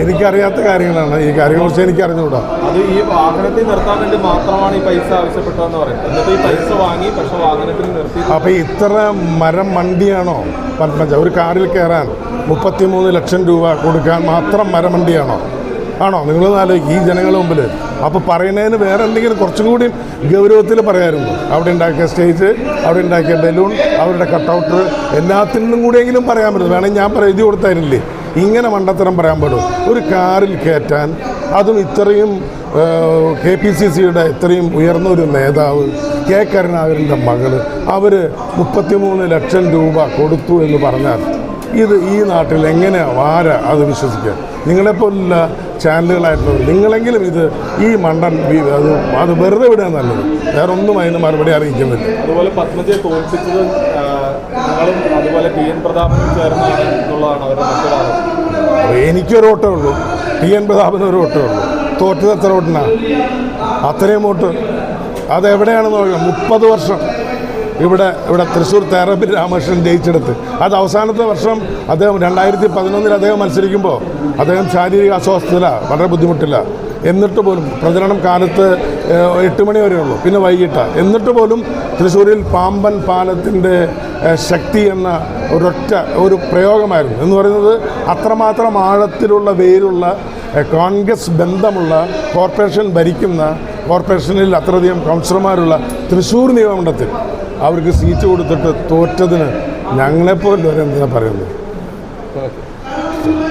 എനിക്കറിയാത്ത കാര്യങ്ങളാണ്. ഈ കാര്യങ്ങളെക്കുറിച്ച് എനിക്ക് അറിഞ്ഞുകൂടാ അത് ഈ വാഹനത്തിൽ നിർത്താൻ വേണ്ടി മാത്രമാണ് ഈ പൈസ ആവശ്യപ്പെട്ടതെന്ന് പറയുന്നത്. ഈ പൈസ വാങ്ങി പക്ഷെ വാഹനത്തിൽ നിർത്തി. അപ്പൊ ഇത്ര മരം മണ്ടിയാണോ? പത്മജ ഒരു കാറിൽ കയറാൻ മുപ്പത്തിമൂന്ന് ലക്ഷം രൂപ കൊടുക്കാൻ മാത്രം മരം മണ്ടിയാണോ? ആണോ? നിങ്ങൾ ആലോചിക്കും ഈ ജനങ്ങളുടെ മുമ്പിൽ അപ്പോൾ പറയുന്നതിന് വേറെ എന്തെങ്കിലും കുറച്ചും കൂടി ഗൗരവത്തിൽ പറയാറുണ്ട്. അവിടെ ഉണ്ടാക്കിയ സ്റ്റേജ് അവിടെ ഉണ്ടാക്കിയ ബലൂൺ അവരുടെ കട്ടൗട്ട് എല്ലാത്തിനും കൂടിയെങ്കിലും പറയാൻ പറ്റും. വേണമെങ്കിൽ ഞാൻ പറയാം എഴുതി കൊടുത്തായിരുന്നില്ലേ ഇങ്ങനെ മണ്ടത്തരം പറയാൻ പാടും ഒരു കാറിൽ കയറ്റാൻ അതും ഇത്രയും കെ പി സി സിയുടെ ഇത്രയും ഉയർന്ന ഒരു നേതാവ് കെ കരുണാകരന്റെ മകൾ അവർ മുപ്പത്തിമൂന്ന് ലക്ഷം രൂപ കൊടുത്തു എന്ന് പറഞ്ഞാൽ ഇത് ഈ നാട്ടിൽ എങ്ങനെയാണ് ആരാ അത് വിശ്വസിക്കുക? നിങ്ങളെപ്പോലുള്ള ചാനലുകളായിട്ടുള്ളത് നിങ്ങളെങ്കിലും ഇത് ഈ മണ്ടൻ അത് അത് വെറുതെ വിടുക നല്ലത്. വേറെ ഒന്നും അതിന് മറുപടി അറിയിക്കുന്നില്ല. അതുപോലെ പത്മജയെ തോൽപ്പിച്ചത് ആ, നിങ്ങളും അതുപോലെ പി എൻ പ്രതാപനും ചേർന്നാണ് എന്നുള്ളതാണ് അവരുടെ എനിക്കൊരു ഓട്ടേ ഉള്ളൂ. ടി എൻ പ്രതാപന് ഒരു ഓട്ടേ ഉള്ളൂ. തോറ്റത് എത്ര ഓട്ടിനാണ് അത്രയും വോട്ട്. അതെവിടെയാണെന്ന് നോക്കാം. മുപ്പത് വർഷം. ഇവിടെ ഇവിടെ തൃശ്ശൂർ തേറമ്പിൽ രാമകൃഷ്ണൻ ജയിച്ചെടുത്ത്. അത് അവസാനത്തെ വർഷം അദ്ദേഹം രണ്ടായിരത്തി പതിനൊന്നിൽ അദ്ദേഹം മത്സരിക്കുമ്പോൾ അദ്ദേഹം ശാരീരിക അസ്വസ്ഥത വളരെ ബുദ്ധിമുട്ടില്ല എന്നിട്ട് പോലും പ്രചരണം കാലത്ത് എട്ട് മണി വരെ ഉള്ളൂ പിന്നെ വൈകിട്ട്. എന്നിട്ട് പോലും തൃശ്ശൂരിൽ പാമ്പൻ പാലത്തിന്റെ ശക്തി എന്ന ഒരൊറ്റ ഒരു പ്രയോഗമായിരുന്നു. എന്ന് പറയുന്നത് അത്രമാത്രം ആഴത്തിലുള്ള വേരുള്ള കോൺഗ്രസ് ബന്ധമുള്ള കോർപ്പറേഷൻ ഭരിക്കുന്ന കോർപ്പറേഷനിൽ അത്രയധികം കൗൺസിലർമാരുള്ള തൃശ്ശൂർ നിയമമണ്ഡലത്തിൽ. അവർക്ക് സീറ്റ് കൊടുത്തിട്ട് തോറ്റതിന് ഞങ്ങളെപ്പോലെ വരെ എന്തിനാ പറയുന്നത്?